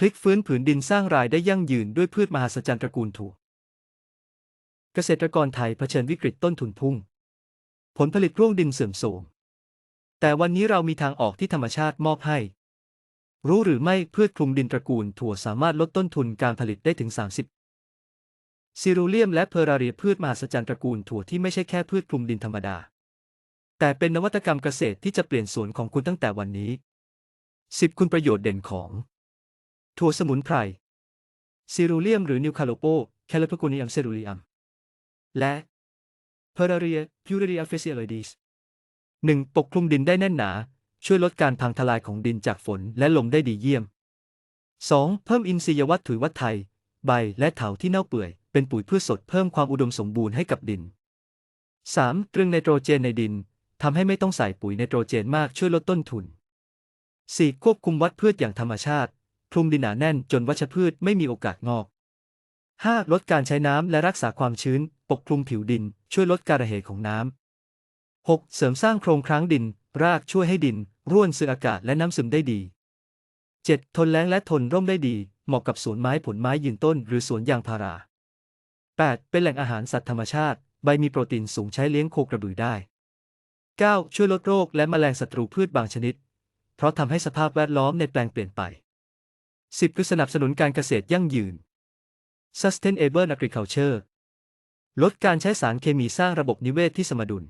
พลิกฟื้นผืนดินสร้างรายได้ยั่งยืนด้วยพืชมหัศจรรย์ตระกูลถั่ว เกษตรกรไทยเผชิญวิกฤตต้นทุนพุ่ง ผลผลิตร่วงดินเสื่อมโทรม แต่วันนี้เรามีทางออกที่ธรรมชาติมอบให้ รู้หรือไม่พืชคลุมดินตระกูลถั่วสามารถลดต้นทุนการผลิตได้ถึง 30 ซิรูเลียมและเพอราเรียพืชมหัศจรรย์ตระกูลถั่วที่ไม่ใช่แค่พืชคลุมดินธรรมดา แต่เป็นนวัตกรรมเกษตรที่จะเปลี่ยนสวนของคุณตั้งแต่วันนี้ 10 คุณประโยชน์เด่นของ ถั่วสมุนไพรซิรูเลียมหรือนิวคาโลโปแคลเปโกเนียมเซรูเลียมและเพอราเรียพิวเรียเฟซียโลดิสหนึ่งปกคลุมดินได้แน่นหนา ช่วยลดการพังทลายของดินจากฝนและลมได้ดีเยี่ยม 2. เพิ่มอินทรียวัตถุวัตไทย ใบและเถาที่เน่าเปื่อย เป็นปุ๋ยพืชสดเพิ่มความอุดมสมบูรณ์ให้กับดิน 3. ตรึงไนโตรเจนในดินทำให้ไม่ต้องใส่ปุ๋ยไนโตรเจนมากช่วยลดต้นทุน 4. ควบคุมวัดพืชอย่างธรรมชาติ คลุมดินหนาแน่นจนวัชพืชไม่มีโอกาสงอก 5. ลดการใช้น้ำและรักษาความชื้น ปกคลุมผิวดิน ช่วยลดการระเหยของน้ำ 6. เสริมสร้างโครงครั้งดิน รากช่วยให้ดิน ร่วนซึมอากาศและน้ำซึมได้ดี 7. ทนแล้งและทนร่มได้ดี เหมาะกับสวนไม้ผลไม้ยืนต้น หรือสวนยางพารา 8. เป็นแหล่งอาหารสัตว์ธรรมชาติ ใบมีโปรตีนสูงใช้เลี้ยงโคกระบือได้ 9. ช่วยลดโรคและแมลงศัตรูพืชบางชนิด เพราะทำให้สภาพแวดล้อมในแปลงเปลี่ยนไป 10. คือสนับสนุนการเกษตรยั่งยืน Sustainable Agriculture ลดการใช้สารเคมีสร้างระบบนิเวศที่สมดุล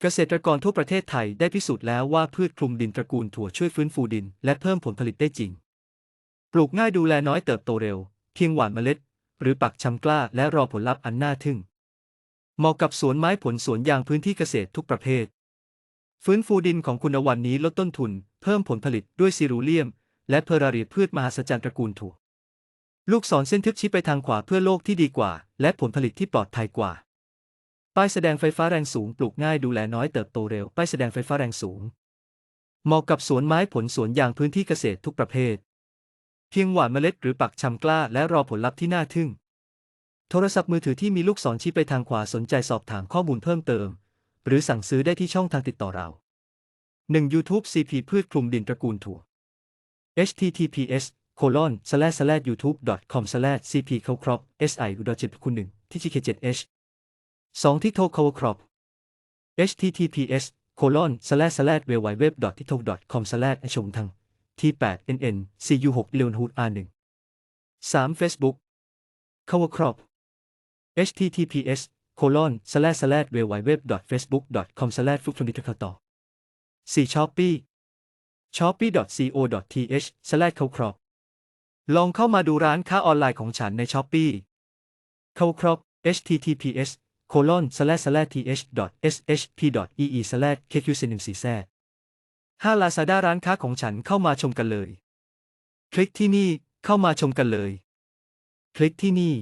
เกษตรกรทั่วประเทศไทยได้พิสูจน์แล้วว่าพืชคลุมดินตระกูลถั่วช่วยฟื้นฟูดิน และเพิ่มผลผลิตได้จริง ปลูกง่ายดูแลน้อยเติบโตเร็ว เพียงหว่านเมล็ด หรือปักชำกล้าและรอผลลัพธ์อันน่าทึ่ง เหมาะกับสวนไม้ผลสวนยางพื้นที่เกษตรทุกประเภท ฟื้นฟูดินของคุณวันนี้ลดต้นทุน เพิ่มผลผลิตด้วยซิรูเลียม และเพอราเรียพืชมหัศจรรย์ตระกูลถั่วลูกศรเส้นทึบชี้ไปทางขวาเพื่อโลกที่ดีกว่า และผลผลิตที่ปลอดภัยกว่า ป้ายแสดงไฟฟ้าแรงสูงปลูกง่ายดูแลน้อยเติบโตเร็ว ป้ายแสดงไฟฟ้าแรงสูง เหมาะกับสวนไม้ผลสวนยางพื้นที่เกษตรทุกประเภท เพียงหว่านเมล็ดหรือปักชำกล้าและรอผลลัพธ์ที่น่าทึ่ง โทรศัพท์มือถือที่มีลูกศรชี้ไปทางขวาสนใจสอบถามข้อมูลเพิ่มเติม หรือสั่งซื้อได้ที่ช่องทางติดต่อเรา 1. YouTube CP พืชคลุมดินตระกูลถั่ว https colon slash slash youtube com slash cp เขาครอบ si อุดรจิตคูณหนึ่งที่ gk7h 2ที่โทร cover crop https colon slash slash www tiktok com slash ชมทางที่ 8 nn cu 6 leon hood r 1 3 facebook cover crop https colon slash slash www facebook com slash ฟุกชนดิทต่อ4 shopee shopee.co.th slash เขาครอบลองเข้ามาดูร้านค้าออนไลน์ของฉันใน Shopee เขาครอบ https colon slash slash th shp ee slash qq114z 5 Lazada ร้านค้าของฉันเข้ามาชมกันเลย คลิกที่นี่เข้ามาชมกันเลย คลิกที่นี่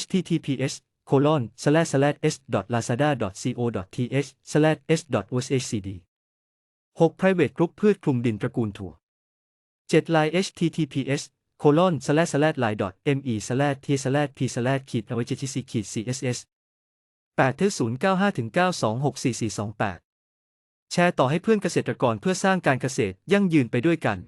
https colon slash slash s lazada co th slash s oshcd 6 private group พืชคลุมดินตระกูลถั่ว 7 line https colon slash slash line me slash t slash p slash ขีด a v gtc ขีด css 8ถึง095ถึง9264428 แชร์ต่อให้เพื่อนเกษตรกรเพื่อสร้างการเกษตรยั่งยืนไปด้วยกัน